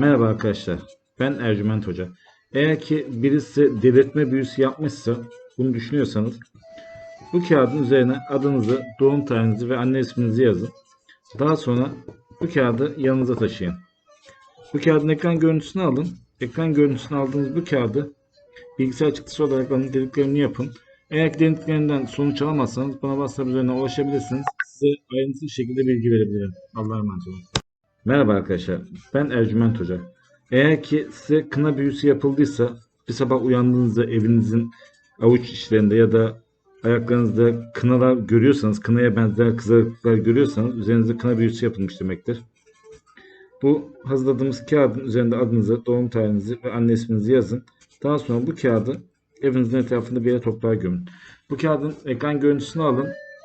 Merhaba arkadaşlar. Ben Ercüment Hoca. Eğer ki birisi delirtme büyüsü yapmışsa bunu düşünüyorsanız bu kağıdın üzerine adınızı, doğum tarihinizi ve anne isminizi yazın. Daha sonra bu kağıdı yanınıza taşıyın. Bu kağıdın ekran görüntüsünü alın. Ekran görüntüsünü aldığınız bu kağıdı bilgisayar çıktısı olarak bana dediklerini yapın. Eğer ki dediklerinden sonuç alamazsanız bana WhatsApp üzerinden ulaşabilirsiniz. Size ayrıntılı şekilde bilgi verebilirim. Allah'a emanet olun. Merhaba arkadaşlar. Ben Ercüment Hoca. Eğer ki size kına büyüsü yapıldıysa bir sabah uyandığınızda evinizin avuç içlerinde ya da ayaklarınızda kınalar görüyorsanız, kınaya benzer kızarıklıklar görüyorsanız üzerinizde kına büyüsü yapılmış demektir. Bu hazırladığımız kağıdın üzerinde adınızı, doğum tarihinizi ve anne isminizi yazın. Daha sonra bu kağıdı evinizin etrafında bir yere toprağa gömün. Bu kağıdın ekran görüntüsünü alın,